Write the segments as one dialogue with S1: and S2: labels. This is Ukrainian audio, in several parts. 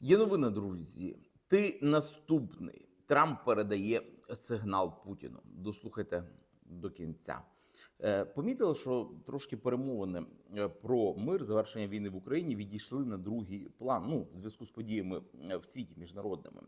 S1: Є новина, друзі. Ти наступний. Трамп передає сигнал Путіну. Дослухайте до кінця. Е, Помітили, що трошки перемовини е, про мир, завершення війни в Україні відійшли на другий план. Ну, в зв'язку з подіями е, в світі міжнародними.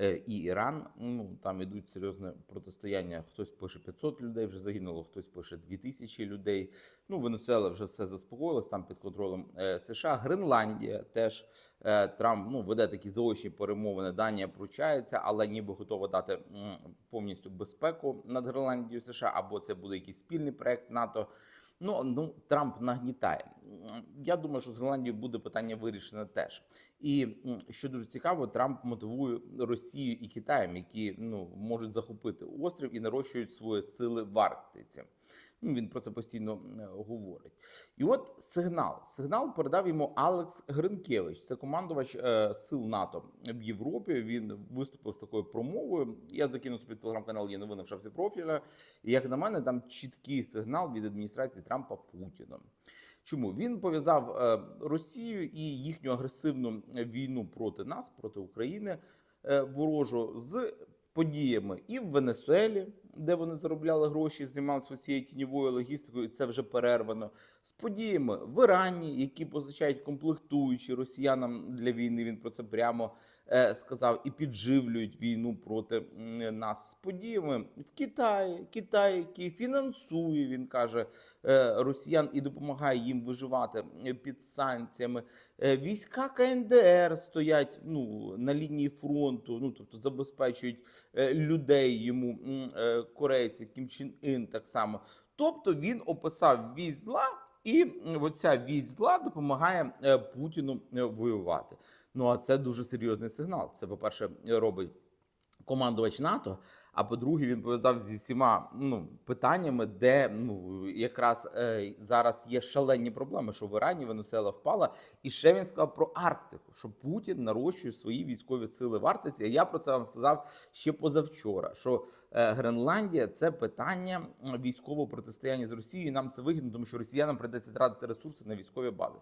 S1: Е, І Іран, ну там ідуть серйозне протистояння. Хтось пише 500 людей вже загинуло, хтось пише 2000 людей. Ну, Венесуела вже все заспокоїлось там під контролем е, США. Гренландія теж е, Трамп ну веде такі заочні перемовини. Данія пручається, але ніби готова дати повністю безпеку над Гренландією США, або це буде якийсь спільний проект НАТО. Ну, ну Трамп нагнітає. Я думаю, що з Голландією буде питання вирішене теж. І що дуже цікаво, Трамп мотивує Росію і Китаєм, які ну можуть захопити острів і нарощують свої сили в Арктиці. Ну, він про це постійно е, говорить. І от сигнал. Сигнал передав йому Алекс Гринкевич. Це командувач е, сил НАТО в Європі. Він виступив з такою промовою. Я закину собі телеграм-канал є новини в шапці профіля. І як на мене, там чіткий сигнал від адміністрації Трампа Путіном. Чому він пов'язав е, Росію і їхню агресивну війну проти нас, проти України ворожу з подіями і в Венесуелі, де вони заробляли гроші, займалися усією тіньовою логістикою, і це вже перервано. З подіями в Ірані, які позичають комплектуючі росіянам для війни. Він про це прямо е, сказав, і підживлюють війну проти нас. З подіями в Китаї, Китай, який фінансує, він каже, е, росіян і допомагає їм виживати е, під санкціями. Е, Війська КНДР стоять ну на лінії фронту, ну тобто забезпечують е, людей йому е, корейці, Кім Чін Ін так само. Тобто він описав вісь зла, і оця вісь зла допомагає е, Путіну е, воювати. Ну а це дуже серйозний сигнал. Це, по-перше, робить командувач НАТО. А по-друге, він пов'язав зі всіма ну питаннями, де ну якраз е, зараз є шалені проблеми, що в Ірані Венесуела впала, і ще він сказав про Арктику, що Путін нарощує свої військові сили в Арктиці. Я про це вам сказав ще позавчора. Що е, Гренландія це питання військового протистояння з Росією. і Нам це вигідно, тому що росіянам придеться тратити ресурси на військові бази.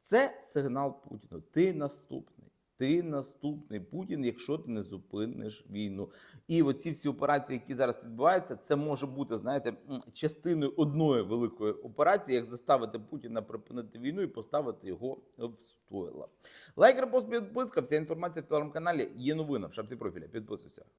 S1: Це сигнал Путіну. Ти наступний. Ти наступний Путін, якщо ти не зупиниш війну. І оці всі операції, які зараз відбуваються, це може бути, знаєте, частиною одної великої операції, як заставити Путіна припинити війну і поставити його в стойла. Лайк, репост, підписка. Вся інформація в телеграм-каналі. Є новина в шапці профіля. Підписуйся.